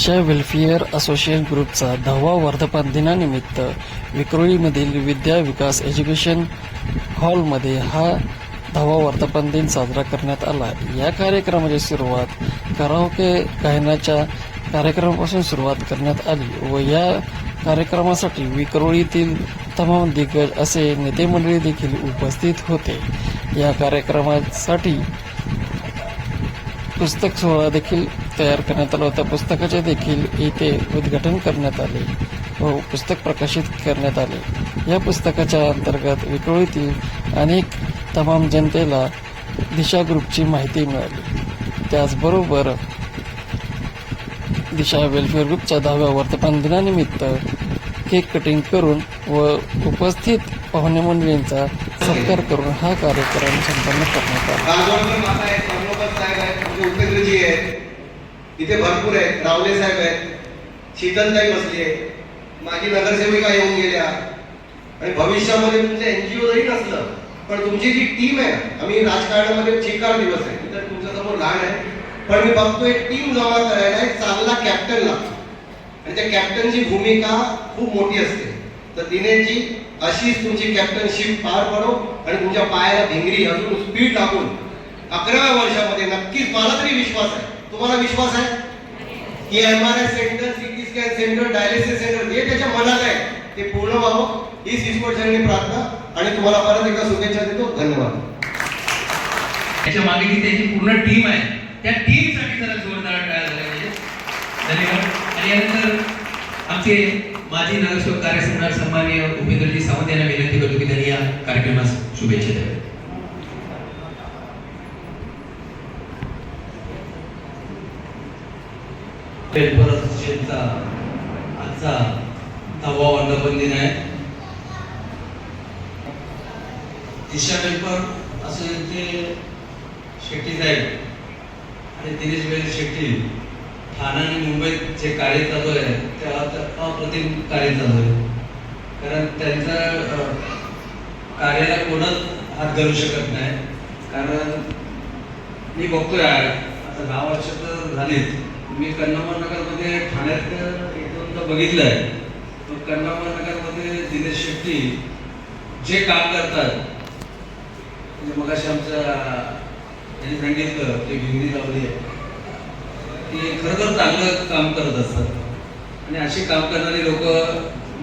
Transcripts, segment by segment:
दिशा welfare association ग्रुपचा दहावा वर्धापन दिनानिमित्त विक्रोळीमधील विद्या विकास एज्युकेशन हॉलमध्ये हा दहावा वर्धापन दिन साजरा करण्यात आला. या कार्यक्रमाची सुरुवात कराओके गायनाच्या कार्यक्रमापासून सुरुवात करण्यात आली व या कार्यक्रमासाठी विक्रोळीतील तमाम दिग्गज असे नेते मंडळी देखील उपस्थित होते. या कार्यक्रमासाठी पुस्तक सोहळा देखील तयार करण्यात आला होता. पुस्तकाचे देखील इथे उद्घाटन करण्यात आले. व पुस्तक प्रकाशित करण्यात आले. या पुस्तकाच्या अंतर्गत विक्रोळीतील अनेक तमाम जनतेला दिशा ग्रुपची माहिती मिळाली. त्याचबरोबर दिशा वेलफेअर ग्रुपच्या दहाव्या वर्तमान दिनानिमित्त केक कटिंग करून व उपस्थित पाहुणे मंडळींचा सत्कार करून हा कार्यक्रम संपन्न करण्यात आला. आहेत आहेत. इथे भरपूर आहेत. रावले साहेब आहेत. शीतलताई बसली आहे माझी नगरसेविका येऊन गेल्या. आणि भविष्यामध्ये तुमचं एनजीओ जरी नसलं पण तुमची जी टीम आहे आम्ही राजकारणामध्ये चिकार दिवस आहे. तर तुमच्यासमोर लहान आहे. पण मी बघतोय टीम जमा करायला एक चांगला कॅप्टन लागतो. आणि त्या कॅप्टनची भूमिका खूप मोठी असते. तर दिनेशजी अशीच तुमची कॅप्टनशिप पार पडो आणि तुमच्या पायाला भिंगरी अजून स्पीड टाकून अकराव्या वर्षामध्ये नक्कीच. मला तरी विश्वास आहे. तुम्हाला विश्वास आहे? की M R I centre CT scan centre dialysis centre जे त्याच्या मनात आहे ते पूर्ण व्हावं. हीच ईश्वरचरणी प्रार्थना आणि तुम्हाला परत एकदा शुभेच्छा देतो. धन्यवाद. त्याच्यामागे जी त्याची पूर्ण टीम आहे त्या टीमसाठी जरा जोरदार टाळ्या झाल्या पाहिजे. धन्यवाद. आणि यानंतर आमचे माजी नगरसेवक कार्यसम्राट सन्माननीय उपेंद्रजी सावंत यांना विनंती करतो की त्यांनी या कार्यक्रमास शुभेच्छा द्याव्या पेपर असोसिएशनचा आजचा दहावा वर्धापन दिन आहे दिशा पेपर असोसिएशनचे शेट्टी साहेब आणि दिनेश भाई शेट्टी ठाणे आणि मुंबईत जे कार्य चालू आहे ते अप्रतिम कार्य चालू आहे. कारण त्यांचा कार्याला कोणच हात घालू शकत नाही. कारण मी बघतोय आता दहा वर्ष तर झालीच मी कन्नामर नगरमध्ये ठाण्यात एक दोनदा बघितलं आहे पण कन्नामर नगरमध्ये दिनेश शेट्टी जे काम करतात म्हणजे मगाशी आमच्या त्यांनी सांगितलं की भिंगरी लावली आहे. ते खरोखर चांगलं काम करत असतात. आणि अशी काम करणारी लोक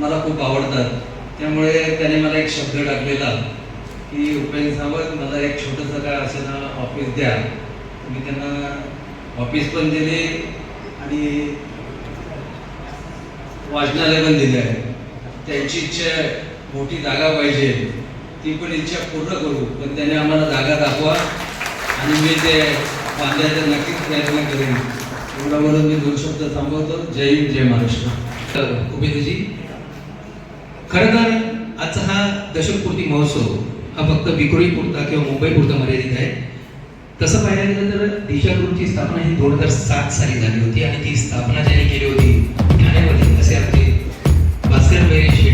मला खूप आवडतात. त्यामुळे त्याने मला एक शब्द टाकलेला की उपेंद्र सावंत मला एक छोटंसं काय असे ना ऑफिस द्या. मी त्यांना ऑफिस पण दिली आणि वाचनालय पण दिले आहे. त्यांची इच्छा मोठी जागा पाहिजे. ती पण इच्छा पूर्ण करू. पण त्याने आम्हाला जागा दाखवा. आणि मी ते बांधायचा नक्कीच प्रयत्न करेन. एवढा म्हणून मी दोन शब्द थांबवतो. जय हिंद जय महाराष्ट्र. तर उपेंद्रजी खरं तर आजचा हा दशकपूर्ती महोत्सव हा फक्त विक्रोळी पुरता किंवा मुंबई पुरता मर्यादित आहे. तसं पाहायला गेलं तर दिशा ग्रुपची स्थापना ही दोन हजार सात साली झाली होती आणि ती स्थापना ज्याने केली होती ठाण्यामध्ये असे आपले भास्कर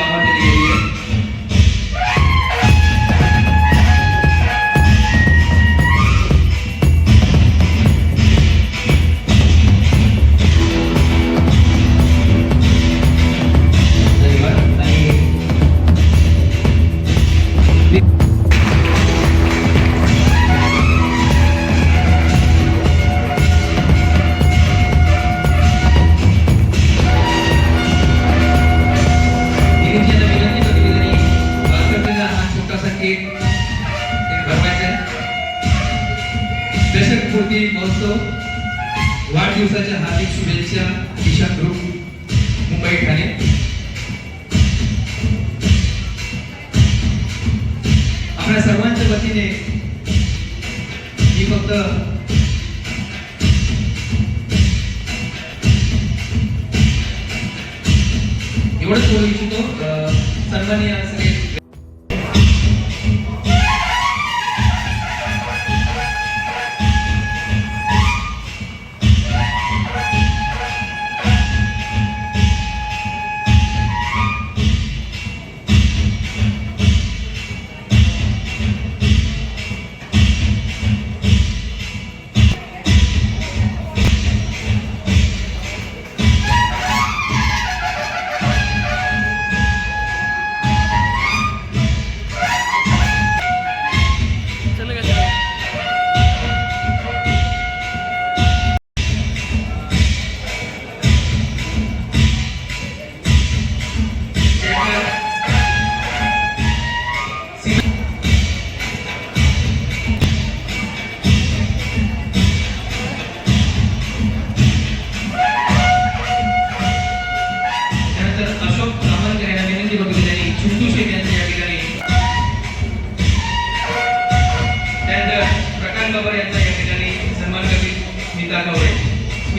अशी ही वाढदिवसाच्या हार्दिक शुभेच्छा दिशा ग्रुप मुंबई ठाणे. आपल्या सर्वांच्या वतीने मी फक्त एवढंच बोलू इच्छितो. अं, सन्माननीय सगळे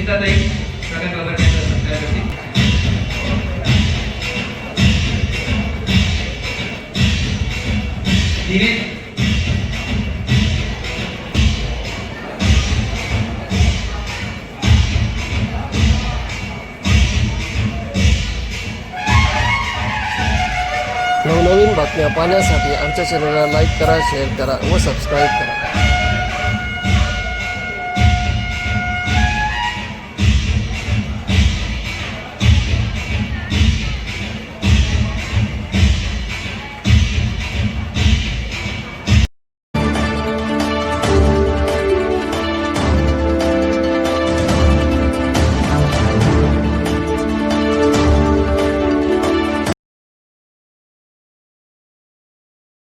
स्मिताताई सगळ्या प्रकारच्या यांचा सत्कार करतील दिनेश. नवनवीन बातम्या पाहण्यासाठी आमच्या चॅनलला लाईक करा शेअर करा व सबस्क्राईब करा.